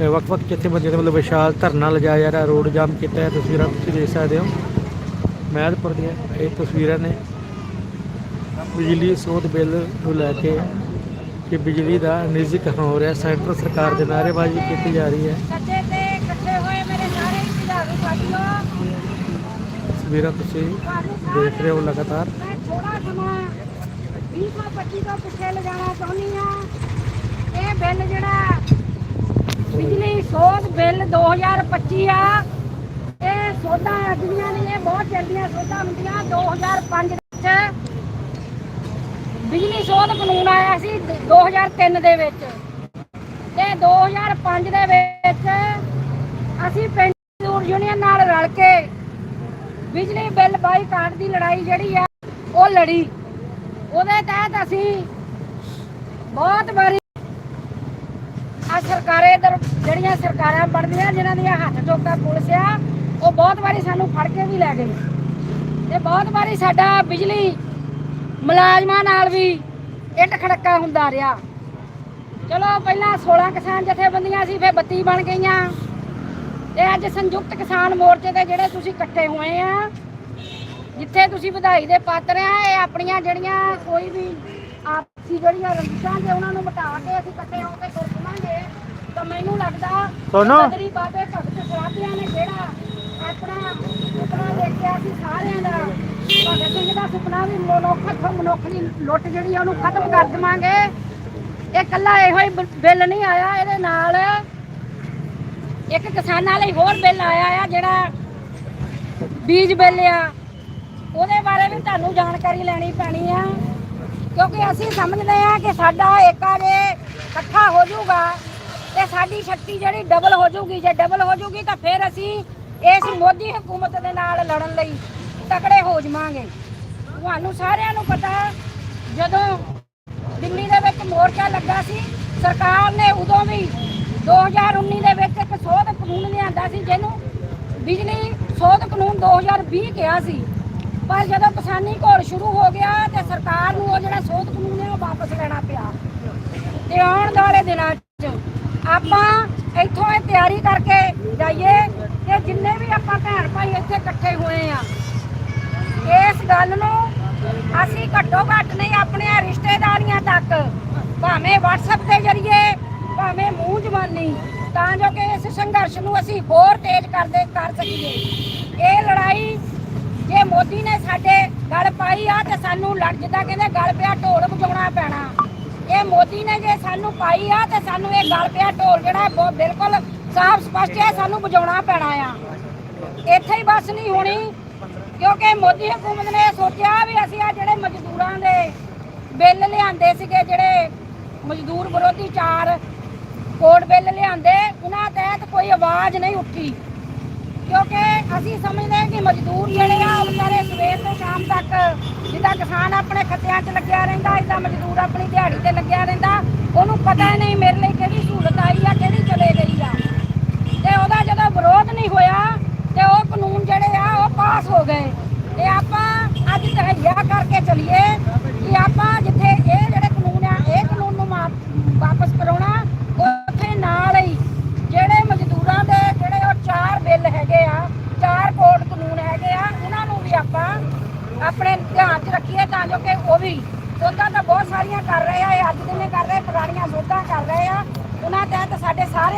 ਵੱਖ-ਵੱਖ ਜਥੇਬੰਦੀਆਂ ਦੇ ਵੱਲੋਂ ਵਿਸ਼ਾਲ ਧਰਨਾ ਲਗਾਇਆ ਜਾ ਰਿਹਾ ਰੋਡ ਜਾਮ ਕੀਤਾ ਹੈ ਤਸਵੀਰਾਂ ਤੁਸੀਂ ਦੇਖ ਸਕਦੇ ਹੋ। ਮਹਿਲਪੁਰ ਦੀਆਂ ਇਹ ਤਸਵੀਰਾਂ ਨੇ। ਬਿਜਲੀ ਸੋਧ ਬਿੱਲ ਨੂੰ ਲੈ ਕੇ ਕਿ ਬਿਜਲੀ ਦਾ ਨਿੱਜੀਕਰਨ ਹੋ ਰਿਹਾ ਸੈਂਟਰ ਸਰਕਾਰ ਦੇ ਨਾਅਰੇਬਾਜ਼ੀ ਕੀਤੀ ਜਾ ਰਹੀ ਹੈ। ਤਸਵੀਰਾਂ ਤੁਸੀਂ ਦੇਖ ਰਹੇ ਹੋ ਲਗਾਤਾਰ। ਮੈਂ ਥੋੜਾ ਸਮਾਂ 2025 ਤੋਂ ਪਿੱਛੇ ਲਿਜਾਣਾ ਚਾਹੁੰਦੀ ਆ ਇਹ ਬਿੱਲ ਜਿਹੜਾ ਬਿਜਲੀ ਸੋਧ ਬਿੱਲ 2025 ਆ। ਇਹ ਸੋਧਾਂ ਅਜੀਆਂ ਨੇ, ਇਹ ਬਹੁਤ ਜਲਦੀਆਂ ਸੋਧਾਂ ਹੁੰਦੀਆਂ 2005 ਵਿੱਚ। ਬਿਜਲੀ ਸੋਧ ਕਾਨੂੰਨ ਆਇਆ ਸੀ 2003 ਦੇ ਵਿੱਚ। ਤੇ 2005 ਦੇ ਵਿੱਚ ਅਸੀਂ ਪਿੰਡ ਮਜ਼ਦੂਰ ਯੂਨੀਅਨ ਨਾਲ ਰਲ ਕੇ ਬਿਜਲੀ ਬਿੱਲ ਬਾਈਕਾਟ ਦੀ ਲੜਾਈ ਜਿਹੜੀ ਆ, ਉਹ ਲੜੀ। ਉਹਦੇ ਤਹਿਤ ਅਸੀਂ ਬਹੁਤ ਵਾਰੀ ਆ ਸਰਕਾਰੇ ਦਰ ਜਿਹੜੀਆਂ ਸਰਕਾਰਾਂ ਬਣਦੀਆਂ, ਜਿਨ੍ਹਾਂ ਦੀਆਂ ਹੱਥ ਚੋਕਾ ਪੁਲਿਸ ਆ, ਉਹ ਬਹੁਤ ਵਾਰੀ ਸਾਨੂੰ ਫੜ ਕੇ ਵੀ ਲੈ ਗਏ। ਤੇ ਬਹੁਤ ਵਾਰੀ ਸਾਡਾ ਬਿਜਲੀ ਮੁਲਾਜ਼ਮਾਂ ਨਾਲ ਵੀ ਇੱਟ ਖੜੱਕਾ ਹੁੰਦਾ ਰਿਹਾ। ਚਲੋ, ਪਹਿਲਾਂ 16 ਕਿਸਾਨ ਜਥੇਬੰਦੀਆਂ ਸੀ, ਫਿਰ 32 ਬਣ ਗਈਆਂ। ਤੇ ਅੱਜ ਸੰਯੁਕਤ ਕਿਸਾਨ ਮੋਰਚੇ ਦੇ ਜਿਹੜੇ ਤੁਸੀਂ ਇਕੱਠੇ ਹੋਏ ਆ, ਜਿੱਥੇ ਤੁਸੀਂ ਵਧਾਈ ਦੇ ਪਾਤਰ ਆ, ਇਹ ਆਪਣੀਆਂ ਜਿਹੜੀਆਂ ਕੋਈ ਵੀ ਆਪਸੀ ਜਿਹੜੀਆਂ ਰੰਜਿਸ਼ਾਂ ਜੇ ਉਹਨਾਂ ਨੂੰ ਮਿਟਾ ਕੇ ਅਸੀਂ ਇਕੱਠੇ ਹੋ ਕੇ ਪਵਾਂਗੇ ਤਾਂ ਮੈਨੂੰ ਲੱਗਦਾ ਸੋਨੂੰ। ਬਦਰੀ ਬਾਬੇ ਭਗਤ ਸਰਾਭਿਆਂ ਨੇ ਜਿਹੜਾ ਆਪਣਾ ਸੁਪਨਾ ਦੇਖਿਆ ਸੀ ਸਾਰਿਆਂ ਦਾ ਭਗਤ ਸਿੰਘ ਦਾ ਸੁਪਨਾ ਵੀ ਮਨੁੱਖ ਤੋਂ ਮਨੁੱਖ ਦੀ ਲੁੱਟ ਜਿਹੜੀ ਆ ਉਹਨੂੰ ਖਤਮ ਕਰ ਦੇਵਾਂਗੇ। ਇਹ ਕੱਲਾ ਇਹੋ ਹੀ ਬ- ਬਿੱਲ ਨਹੀਂ ਆਇਆ ਇਹਦੇ ਨਾਲ ਇੱਕ ਕਿਸਾਨਾਂ ਲਈ ਹੋਰ ਬਿੱਲ ਆਇਆ ਆ ਜਿਹੜਾ ਬੀਜ ਬਿੱਲ ਆ। ਉਹਦੇ ਬਾਰੇ ਵੀ ਤੁਹਾਨੂੰ ਜਾਣਕਾਰੀ ਲੈਣੀ ਪੈਣੀ ਆ। ਕਿਉਂਕਿ ਅਸੀਂ ਸਮਝਦੇ ਹਾਂ ਕਿ ਸਾਡਾ ਏਕਾ ਜੇ ਇਕੱਠਾ ਹੋ ਜਾਊਗਾ ਤੇ ਸਾਡੀ ਸ਼ਕਤੀ ਜਿਹੜੀ ਡਬਲ ਹੋ ਜਾਊਗੀ, ਜੇ ਡਬਲ ਹੋ ਜਾਊਗੀ ਤਾਂ ਫਿਰ ਅਸੀਂ ਇਸ ਮੋਦੀ ਹਕੂਮਤ ਦੇ ਨਾਲ ਲੜਨ ਲਈ ਤਕੜੇ ਹੋ ਜਾਵਾਂਗੇ। ਤੁਹਾਨੂੰ ਸਾਰਿਆਂ ਨੂੰ ਪਤਾ ਜਦੋਂ ਦਿੱਲੀ ਦੇ ਵਿੱਚ ਮੋਰਚਾ ਲੱਗਾ ਸੀ, ਸਰਕਾਰ ਨੇ ਉਦੋਂ ਵੀ 2019 ਦੇ ਵਿੱਚ ਇੱਕ ਸੋਧ ਕਾਨੂੰਨ ਲਿਆਂਦਾ ਸੀ, ਜਿਹਨੂੰ ਬਿਜਲੀ ਸੋਧ ਕਾਨੂੰਨ 2020 ਕਿਹਾ ਸੀ। ਪਰ ਜਦੋਂ ਕਿਸਾਨੀ ਘੋਲ ਸ਼ੁਰੂ ਹੋ ਗਿਆ ਸਰਕਾਰ ਨੂੰ ਉਹ ਜਿਹੜਾ ਸੋਧ ਕਾਨੂੰਨ ਹੈ ਉਹ ਵਾਪਸ ਲੈਣਾ ਪਿਆ। ਤੇ ਆਉਣ ਵਾਲੇ ਦਿਨਾਂ 'ਚ ਆਪਾਂ ਇੱਥੋਂ ਇਹ ਤਿਆਰੀ ਕਰਕੇ ਜਾਈਏ ਕਿ ਜਿੰਨੇ ਵੀ ਆਪਾਂ ਭੈਣ ਭਾਈ ਇੱਥੇ ਇਕੱਠੇ ਹੋਏ ਆ, ਇਸ ਗੱਲ ਨੂੰ ਅਸੀਂ ਘੱਟੋ ਘੱਟ ਨਹੀਂ ਆਪਣੇ ਰਿਸ਼ਤੇਦਾਰੀਆਂ ਤੱਕ, ਭਾਵੇਂ WhatsApp ਦੇ ਜ਼ਰੀਏ, ਭਾਵੇਂ ਮੂੰਹ ਜ਼ਬਾਨੀ ਤਾਂ ਜੋ ਕਿ ਇਸ ਸੰਘਰਸ਼ ਨੂੰ ਅਸੀਂ ਹੋਰ ਤੇਜ਼ ਕਰਦੇ, ਕਰ ਸਕੀਏ। ਇਹ ਲੜਾਈ ਜੇ ਮੋਦੀ ਨੇ ਸਾਡੇ ਗਲ ਪਾਈ ਆ ਤੇ ਸਾਨੂੰ ਲੜ ਜਿੱਦਾਂ ਕਹਿੰਦੇ ਗਲ ਪਿਆ ਢੋਲ ਵਜਾਉਣਾ ਪੈਣਾ। ਇਹ ਮੋਦੀ ਨੇ ਜੇ ਸਾਨੂੰ ਪਾਈ ਆ ਤੇ ਸਾਨੂੰ ਇਹ ਗਲ ਪਿਆ ਢੋਲ ਜਿਹੜਾ ਬਹੁਤ ਬਿਲਕੁਲ ਸਾਫ਼ ਸਪਸ਼ਟ ਹੈ, ਸਾਨੂੰ ਵਜਾਉਣਾ ਪੈਣਾ ਆ। ਇੱਥੇ ਹੀ ਬਸ ਨਹੀਂ ਹੋਣੀ, ਕਿਉਂਕਿ ਮੋਦੀ ਹਕੂਮਤ ਨੇ ਸੋਚਿਆ ਵੀ ਅਸੀਂ ਆ ਜਿਹੜੇ ਮਜ਼ਦੂਰਾਂ ਦੇ ਬਿੱਲ ਲਿਆਂਦੇ ਸੀਗੇ, ਜਿਹੜੇ ਮਜ਼ਦੂਰ ਵਿਰੋਧੀ ਚਾਰ ਕੋਡ ਬਿੱਲ ਲਿਆਂਦੇ, ਉਹਨਾਂ ਤਹਿਤ ਕੋਈ ਆਵਾਜ਼ ਨਹੀਂ ਉੱਠੀ। ਕਿਉਂਕਿ ਅਸੀਂ ਸਮਝਦੇ ਹਾਂ ਕਿ ਮਜ਼ਦੂਰ ਜਿਹੜੇ ਆ, ਉਹ ਵਿਚਾਰੇ ਸਵੇਰ ਤੋਂ ਸ਼ਾਮ ਤੱਕ ਜਿੱਦਾਂ ਕਿਸਾਨ ਆਪਣੇ ਖੱਤਿਆਂ 'ਚ ਲੱਗਿਆ ਰਹਿੰਦਾ ਇਦਾਂ ਮਜ਼ਦੂਰ ਆਪਣੀ ਦਿਹਾੜੀ ਤੇ ਲੱਗਿਆ ਰਹਿੰਦਾ, ਉਹਨੂੰ ਪਤਾ ਨਹੀਂ ਮੇਰੇ ਲਈ ਕਿਹੜੀ ਸਹੂਲਤ ਆਈ ਆ, ਕਿਹੜੀ ਚਲੇ ਗਈ ਆ। ਤੇ ਉਹਦਾ ਜਦੋਂ ਵਿਰੋਧ ਨਹੀਂ ਹੋਇਆ, ਤੇ ਉਹ ਕਾਨੂੰਨ ਜਿਹੜੇ ਆ, ਉਹ ਪਾਸ ਹੋ ਗਏ। ਤੇ ਆਪਾਂ ਅੱਜ ਤਹਈਆ ਕਰਕੇ ਚੱਲੀਏ। ਆਪਣੇ ਧਿਆਨ 'ਚ ਰੱਖੀਏ ਤਾਂ ਜੋ ਕਿ ਉਹ ਵੀ ਸੋਧਾਂ ਤਾਂ ਬਹੁਤ ਸਾਰੀਆਂ ਕਰ ਰਹੇ ਆ, ਇਹ ਅੱਜ ਦੇ ਕਰ ਰਹੇ, ਪੁਰਾਣੀਆਂ ਸੋਧਾਂ ਕਰ ਰਹੇ ਆ। ਉਹਨਾਂ ਤਹਿਤ ਸਾਡੇ ਸਾਰੇ